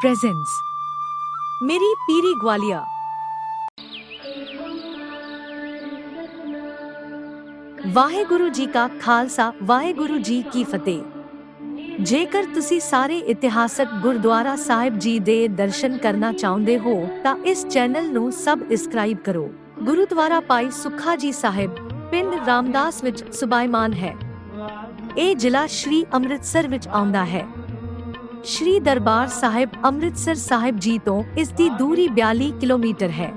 presents ਮੇਰੀ ਪੀਰੀ ਗਵਾਲੀਆ ਵਾਹਿਗੁਰੂ ਜੀ ਕਾ ਖਾਲਸਾ ਵਾਹਿਗੁਰੂ ਜੀ ਕੀ ਫਤਿਹ ਜੇਕਰ ਤੁਸੀਂ ਸਾਰੇ ਇਤਿਹਾਸਕ ਗੁਰਦੁਆਰਾ ਸਾਹਿਬ ਜੀ ਦੇ ਦਰਸ਼ਨ ਕਰਨਾ ਚਾਹੁੰਦੇ ਹੋ ਤਾਂ ਇਸ ਚੈਨਲ ਨੂੰ ਸਬਸਕ੍ਰਾਈਬ ਕਰੋ ਗੁਰਦੁਆਰਾ ਪਾਈ ਸੁੱਖਾ ਜੀ ਸਾਹਿਬ ਪਿੰਡ ਰਾਮਦਾਸ ਵਿੱਚ ਸੁਭਾਇਮਾਨ ਹੈ ਇਹ ਜ਼ਿਲ੍ਹਾ ਸ਼੍ਰੀ ਅੰਮ੍ਰਿਤਸਰ ਵਿੱਚ ਆਉਂਦਾ ਹੈ ਸ਼੍ਰੀ ਦਰਬਾਰ ਸਾਹਿਬ ਅੰਮ੍ਰਿਤਸਰ ਸਾਹਿਬ ਜੀ ਤੋਂ ਇਸ ਦੀ ਦੂਰੀ 42 ਕਿਲੋਮੀਟਰ ਹੈ।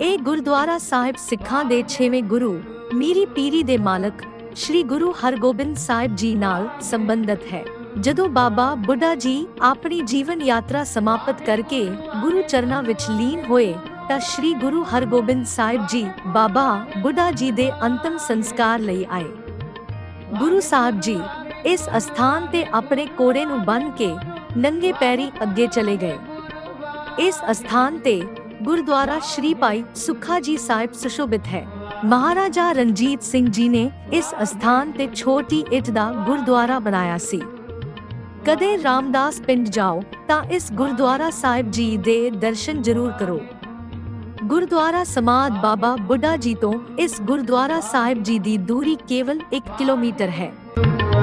ਇਹ ਗੁਰਦੁਆਰਾ ਸਾਹਿਬ ਸਿੱਖਾਂ ਦੇ 6ਵੇਂ ਗੁਰੂ, ਮੀਰੀ ਪੀਰੀ ਦੇ ਮਾਲਕ, ਸ਼੍ਰੀ ਗੁਰੂ ਹਰਗੋਬਿੰਦ ਸਾਹਿਬ ਜੀ ਨਾਲ ਸੰਬੰਧਿਤ ਹੈ। ਜਦੋਂ ਬਾਬਾ ਬੁੱਢਾ ਜੀ ਆਪਣੀ ਜੀਵਨ ਯਾਤਰਾ ਸਮਾਪਤ ਕਰਕੇ ਗੁਰੂ ਚਰਨਾਂ ਵਿੱਚ ਲੀਨ ਹੋਏ, ਤਾਂ ਸ਼੍ਰੀ ਗੁਰੂ ਹਰਗੋਬਿੰਦ ਸਾਹਿਬ ਜੀ ਬਾਬਾ ਬੁੱਢਾ ਜੀ ਦੇ ਅੰਤਮ ਸੰਸਕਾਰ ਲਈ ਆਏ। ਗੁਰੂ ਸਾਹਿਬ ਜੀ ਇਸ ਅਸਥਾਨ ਤੇ ਆਪਣੇ ਕੋੜੇ ਨੂੰ ਬੰਨ ਕੇ ਨੰਗੇ ਪੈਰੀ ਅੱਗੇ ਚਲੇ ਗਏ। ਇਸ ਅਸਥਾਨ ਤੇ ਗੁਰਦੁਆਰਾ ਸ਼੍ਰੀ ਭਾਈ ਸੁੱਖਾ ਜੀ ਸਾਹਿਬ ਸੁਸ਼ੋਭਿਤ ਹੈ। ਮਹਾਰਾਜਾ ਰਣਜੀਤ ਸਿੰਘ ਜੀ ਨੇ ਇਸ ਅਸਥਾਨ ਤੇ ਛੋਟੀ ਇੱਟ ਦਾ ਗੁਰਦੁਆਰਾ ਬਣਾਇਆ ਸੀ। ਕਦੇ ਰਾਮਦਾਸ ਪਿੰਡ ਜਾਓ ਤਾਂ ਇਸ ਗੁਰਦੁਆਰਾ ਸਾਹਿਬ ਜੀ ਦੇ ਦਰਸ਼ਨ ਜ਼ਰੂਰ ਕਰੋ। ਗੁਰਦੁਆਰਾ ਸਮਾਦ ਬਾਬਾ ਬੁੱਢਾ ਜੀ ਤੋਂ ਇਸ ਗੁਰਦੁਆਰਾ ਸਾਹਿਬ ਜੀ ਦੀ ਦੂਰੀ ਕੇਵਲ 1 ਕਿਲੋਮੀਟਰ ਹੈ।